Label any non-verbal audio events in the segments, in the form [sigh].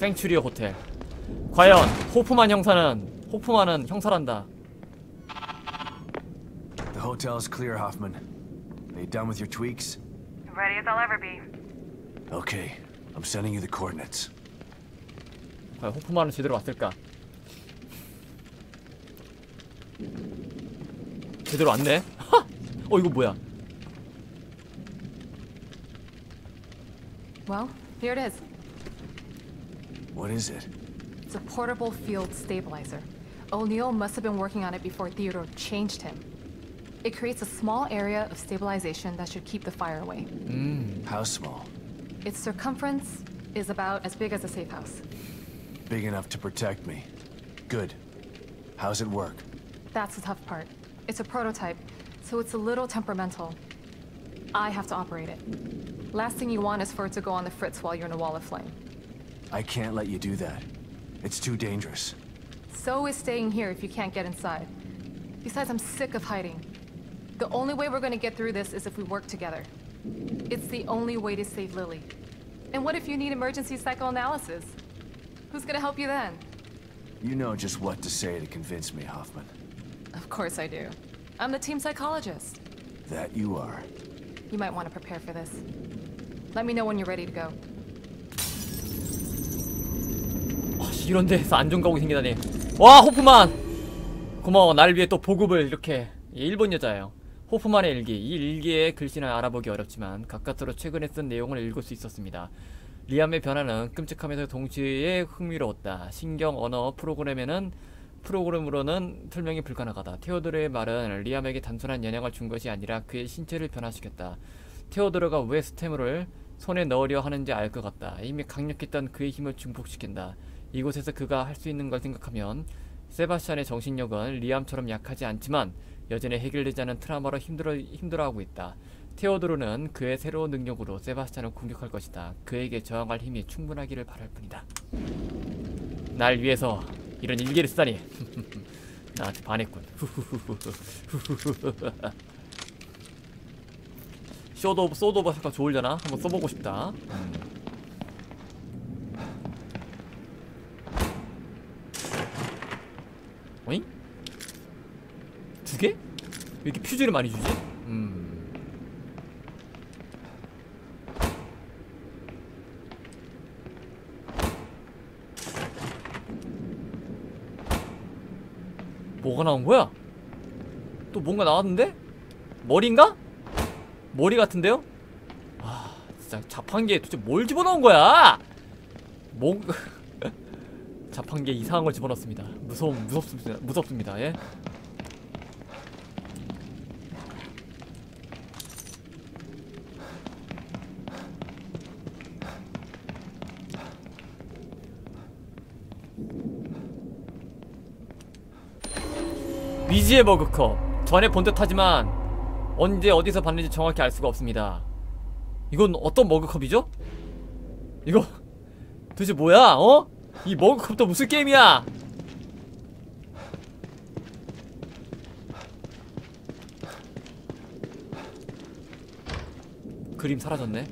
생츄리오 호텔 과연 호프만 형사는 호프만은 형사란다 The hotel's clear, Hoffman. Are you done with your tweaks? Ready as I'll ever be. Okay, I'm sending you the coordinates. 과연 호프만은 제대로 왔을까 제대로 왔네 하! 어 이거 뭐야 Well, here it is. What is it? It's a portable field stabilizer. O'Neill must have been working on it before Theodore changed him. It creates a small area of stabilization that should keep the fire away. Hmm, how small? Its circumference is about as big as a safe house. Big enough to protect me. Good. How's it work? That's the tough part. It's a prototype, so it's a little temperamental. I have to operate it. Last thing you want is for it to go on the fritz while you're in a wall of flame. I can't let you do that. It's too dangerous. So is staying here if you can't get inside. Besides, I'm sick of hiding. The only way we're gonna get through this is if we work together. It's the only way to save Lily. And what if you need emergency psychoanalysis? Who's gonna help you then? You know just what to say to convince me, Hoffman. Of course I do. I'm the team psychologist. That you are. You might want to prepare for this. Let me know when you're ready to go. 이런 데서 안전가옥이 생기다니. 와 호프만! 고마워. 날 위해 또 보급을 이렇게. 이 일본 여자예요. 호프만의 일기. 이 일기의 글씨는 알아보기 어렵지만 가까스로 최근에 쓴 내용을 읽을 수 있었습니다. 리암의 변화는 끔찍하면서 동시에 흥미로웠다. 신경 언어 프로그램에는 프로그램으로는 설명이 불가능하다. 테오도르의 말은 리암에게 단순한 영향을 준 것이 아니라 그의 신체를 변화시켰다. 테오도르가 왜 스테무를 손에 넣으려 하는지 알 것 같다. 이미 강력했던 그의 힘을 증폭시킨다. 이곳에서 그가 할 수 있는 걸 생각하면 세바스찬의 정신력은 리암처럼 약하지 않지만 여전히 해결되지 않은 트라우마로 힘들어, 힘들어하고 있다. 테오도르는 그의 새로운 능력으로 세바스찬을 공격할 것이다. 그에게 저항할 힘이 충분하기를 바랄 뿐이다. 날 위해서 이런 일기를 쓰다니 [laughs] 나한테 반했군. [laughs] 쇼도 소드 오브 잠깐 좋으려나? 한번 써보고 싶다. 어잉? 두 개? 왜 이렇게 퓨즈를 많이 주지? 음. 뭐가 나온 거야? 또 뭔가 나왔는데? 머리인가? 머리 같은데요? 아 진짜 자판기에 도대체 뭘 집어넣은 거야? 뭐 자판기에 이상한 걸 집어넣습니다. 무서움 무섭습니다. 무섭습니다. 예. 위지의 머그컵 전에 본 듯하지만 언제 어디서 봤는지 정확히 알 수가 없습니다. 이건 어떤 머그컵이죠? 이거 도대체 뭐야? 어? 이 머그컵도 무슨 게임이야? 그림 사라졌네.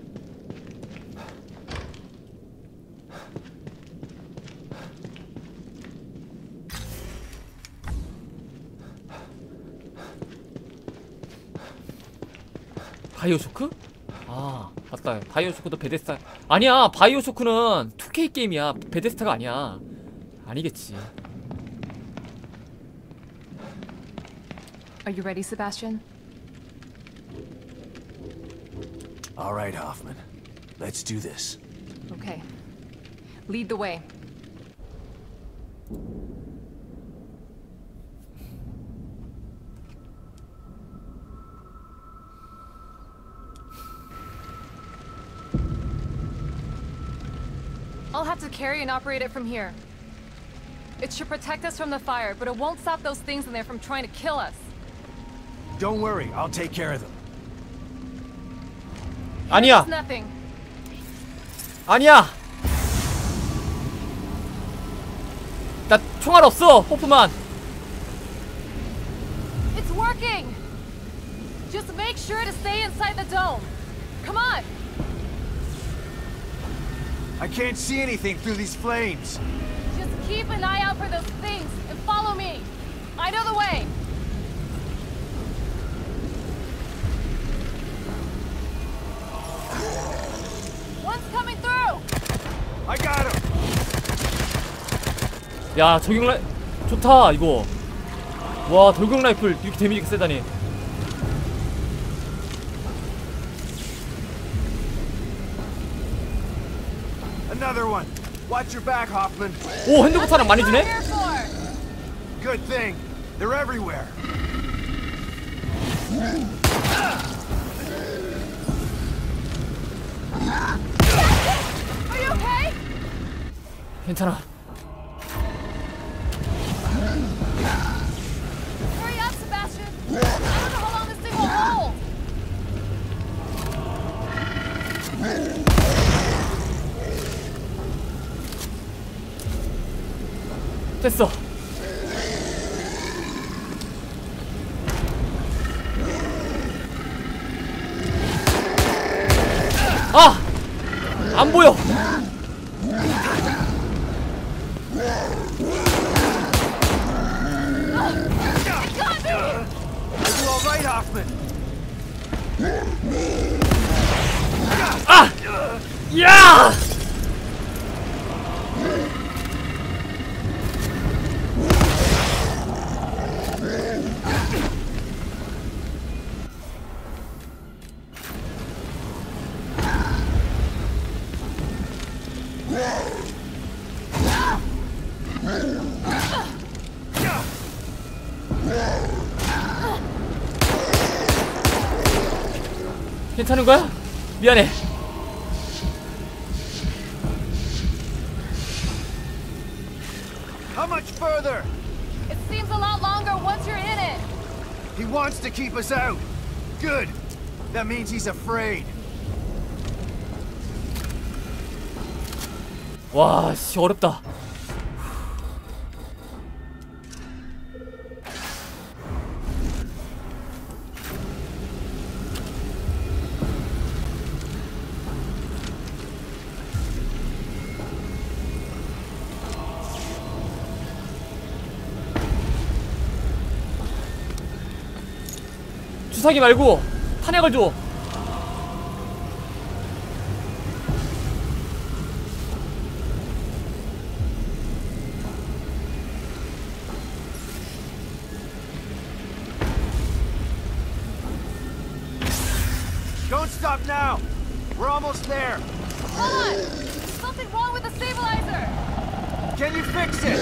바이오쇼크? 아 맞다 바이오쇼크도 베데스타 아니야 바이오쇼크는 2K 게임이야 베데스타가 아니야 아니겠지 Are you ready, Sebastian? All right, Hoffman. Let's do this. Okay. Lead the way. carry and operate it from here. It should protect us from the fire, but it won't stop those things in there from trying to kill us. Don't worry, I'll take care of them. 아니야 It's nothing. 아니야 나 총알 없어 호프만 It's working! Just make sure to stay inside the dome. Come on! I can't see anything through these flames. Just keep an eye out for those things and follow me. I know the way. One's coming through. I got him. 야 저격 라이 좋다 이거 와 돌격 라이플 이렇게 데미지가 세다니 Another one. Watch your back, Hoffman. 오 핸드부타랑 많이 That's what 주네? you're here for. Good thing. They're everywhere. Are you okay? 괜찮아 Hurry up, Sebastian. I don't know how long this thing will hold. 됐어 아! 안 보여 Hoffman? 야! 괜찮은 거야? 미안해. How much further? It seems a lot longer once you're in it. He wants to keep us out. Good. That means he's afraid. 와, 씨 어렵다. 주사기 말고 탄약을 줘. Don't stop now. We're almost there. Hold on. There's something wrong with the stabilizer. Can you fix it?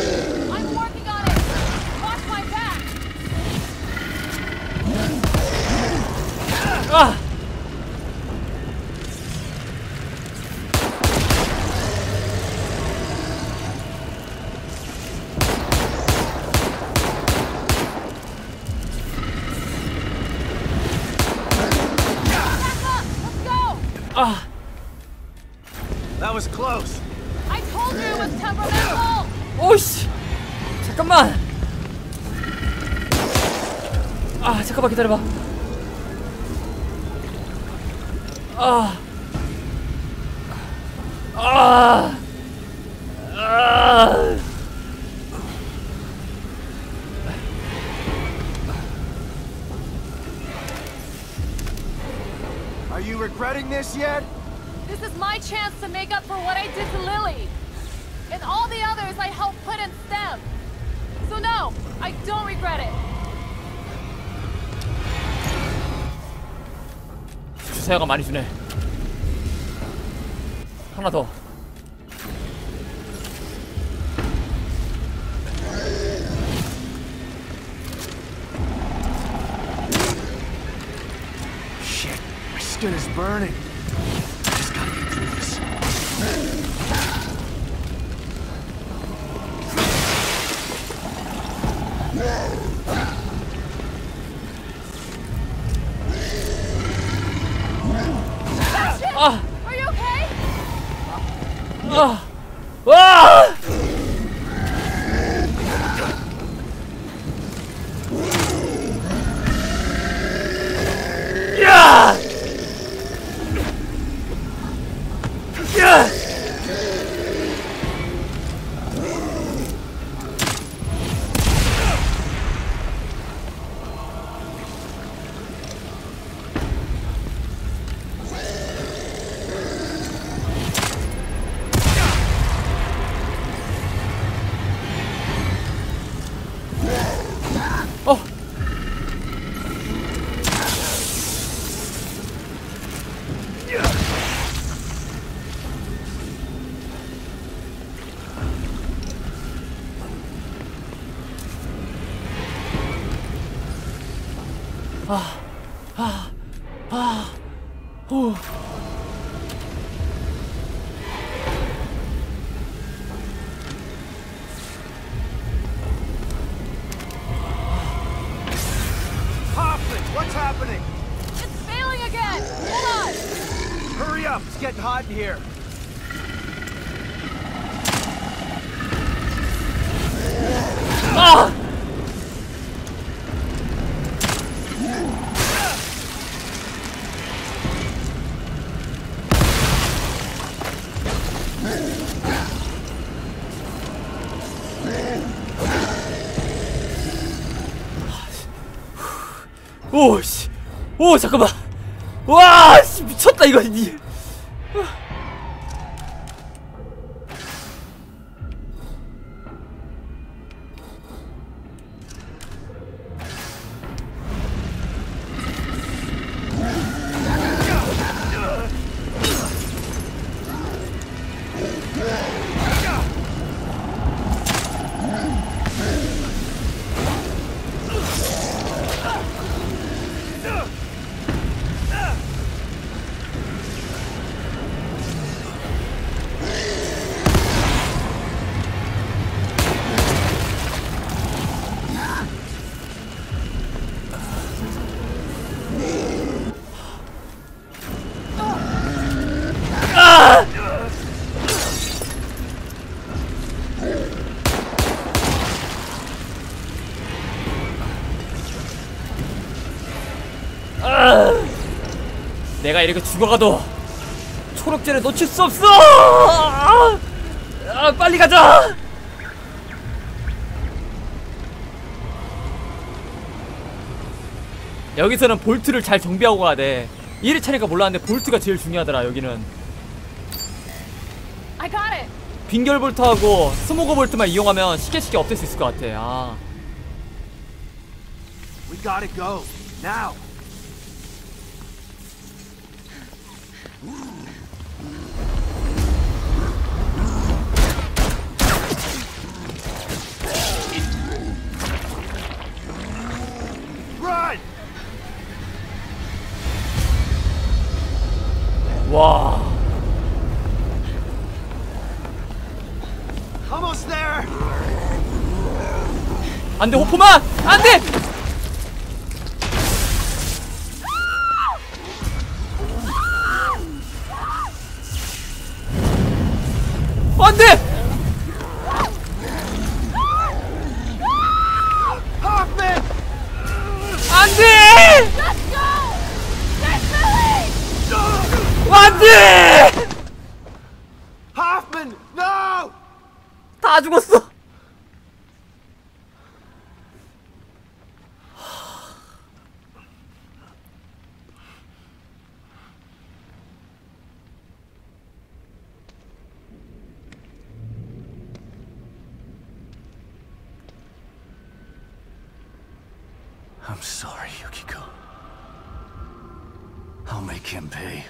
아! Back up. Let's go. 아! That was close. I told you it was temperamental. 오이씨! 잠깐만! 아, 잠깐만 기다려 봐. Ah! Ah! Ah! Are you regretting this yet? This is my chance to make up for what I did to Lily. And all the others I helped put in STEM. So no, I don't regret it. 사야가 많이 주네. 하나 더. Shit, my skin is burning. In here. 아! 오, 씨. 오, 잠깐만. 와, 씨, 미쳤다, 이거. 이- 내 이렇게 죽어가도 초록재를 놓칠 수 없어! 아, 아, 빨리 가자! 여기서는 볼트를 잘 정비하고 가야 돼. 1회차니까 몰랐는데 볼트가 제일 중요하더라, 여기는. I got it! 빙결 볼트하고 스모거 볼트만 이용하면 쉽게 쉽게 없앨 수 있을 것 같아. 아. 와. Almost there! 안 돼, 호프만! 안 돼! 안 돼! I'll make him pay.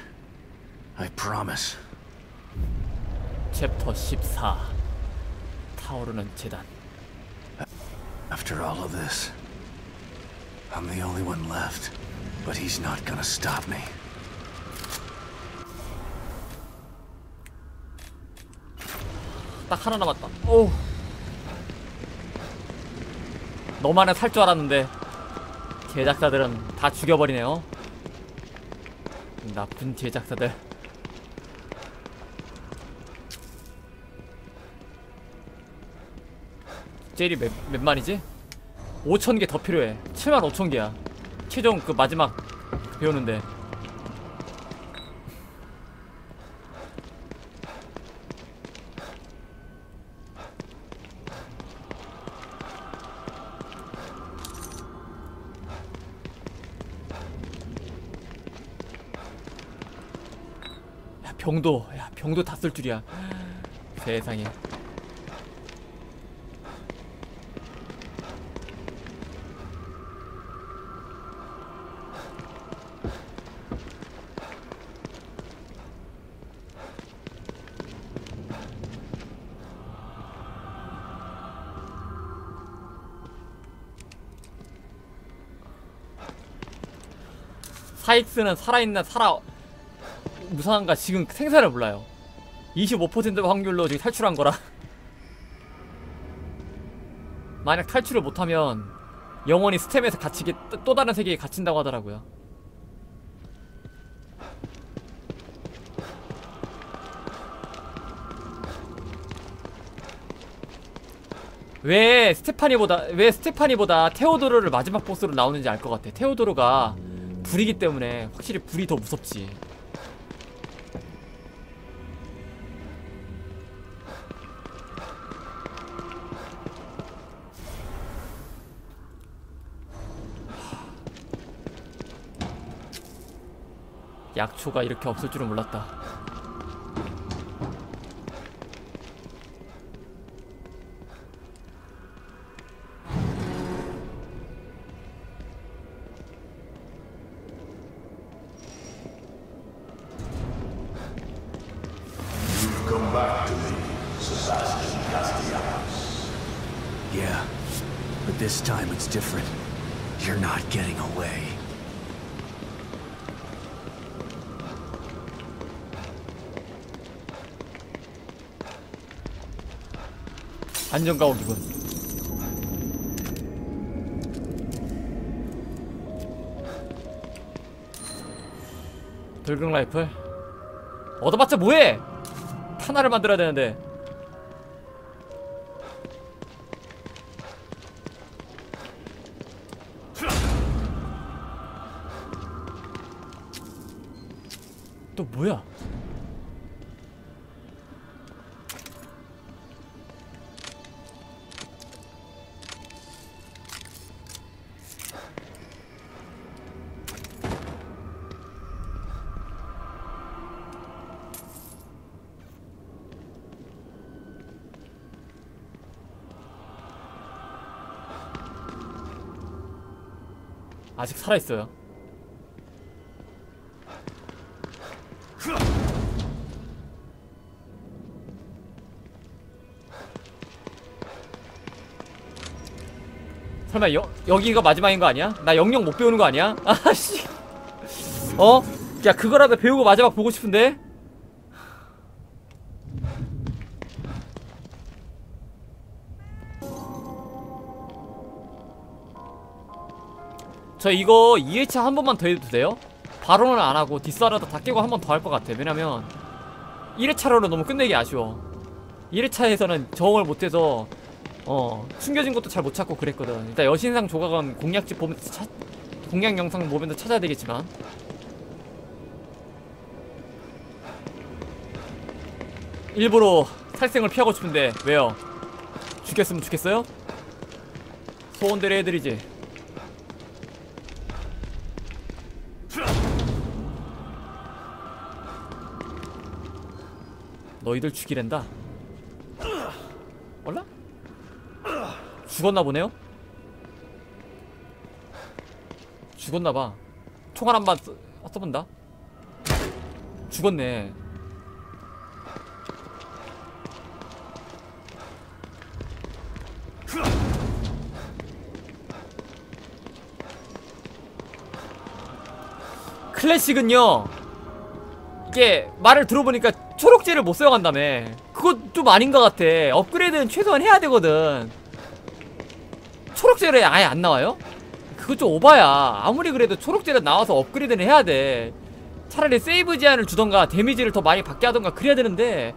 I promise. 챕터 14 타오르는 재단 After all of this, I'm the only one left. But he's not gonna stop me. 딱 하나 남았다. 오. 너만은 살 줄 알았는데 제작자들은 다 죽여버리네요. 나쁜 제작자들. 젤이 몇, 몇 만이지? 5천 개 더 필요해. 7만 5천 개야. 최종 그 마지막 배우는데. 병도 야 병도 다 쓸 줄이야. 세상에. 사익스는 살아있나 살아 무상한가 지금 생사를 몰라요 25% 확률로 지금 탈출한 거라 [laughs] 만약 탈출을 못하면 영원히 스템에서 갇히게 또- 또 다른 세계에 갇힌다고 하더라고요 왜 스테파니보다 왜 스테파니보다 테오도르를 마지막 보스로 나오는지 알 것 같아. 테오도르가 불이기 때문에 확실히 불이 더 무섭지. 약초가 이렇게 없을 줄은 몰랐다. 안전가옥이군. 돌격 라이플 얻어봤자 뭐해? 탄화를 만들어야 되는데. 또 뭐야? 아직 살아있어요. 설마 여, 여기가 마지막인 거 아니야? 나 영영 못 배우는 거 아니야? [laughs] 아씨 어? 야 그거라도 배우고 마지막 보고 싶은데? 저 이거 2회차 한 번만 더 해도 돼요? 바로는 안 하고 뒷사라도 다 깨고 한 번 더 할 것 같아 왜냐면 1회차로는 너무 끝내기 아쉬워 1회차에서는 적응을 못해서 어 숨겨진 것도 잘 못 찾고 그랬거든 일단 여신상 조각은 공략집 보면서 찾 공략 영상 보면 서 찾아야 되겠지만 일부러 살생을 피하고 싶은데 왜요? 죽였으면 좋겠어요? 소원대로 해드리지 너희들 죽이랜다 몰라? 죽었나 보네요? 죽었나봐 총알 한번 써, 써본다 죽었네 클래식은요 이게 말을 들어보니까 초록재를 못 사용한다며. 그거 좀 아닌 것 같아. 업그레이드는 최소한 해야 되거든. 초록재를 아예 안 나와요? 그거 좀 오바야. 아무리 그래도 초록재를 나와서 업그레이드는 해야 돼. 차라리 세이브 제한을 주던가 데미지를 더 많이 받게 하던가 그래야 되는데.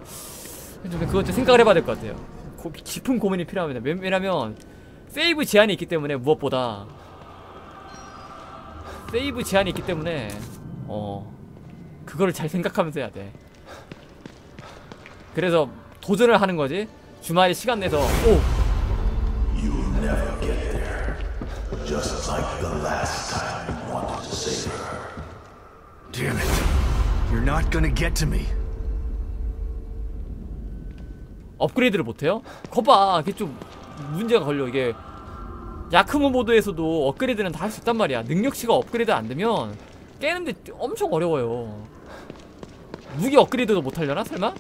좀 그것 좀 생각을 해봐야 될 것 같아요. 고, 깊은 고민이 필요합니다. 왜- 왜냐면 세이브 제한이 있기 때문에 무엇보다. 세이브 제한이 있기 때문에 어 그거를 잘 생각하면서 해야 돼 그래서 도전을 하는 거지 주말에 시간 내서 오 Damn it. You're not gonna get to me. 업그레이드를 못해요? 거봐 그게 좀 문제가 걸려 이게 야크모 모드에서도 업그레이드는 다 할 수 있단 말이야 능력치가 업그레이드 안 되면 깨는데 엄청 어려워요 무기 업그레이드도 못하려나 설마?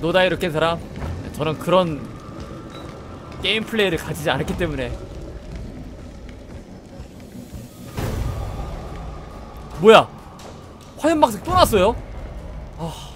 노다이로 깬 사람? 저는 그런 게임 플레이를 가지지 않았기 때문에 뭐야 화염 막색 또 났어요? 아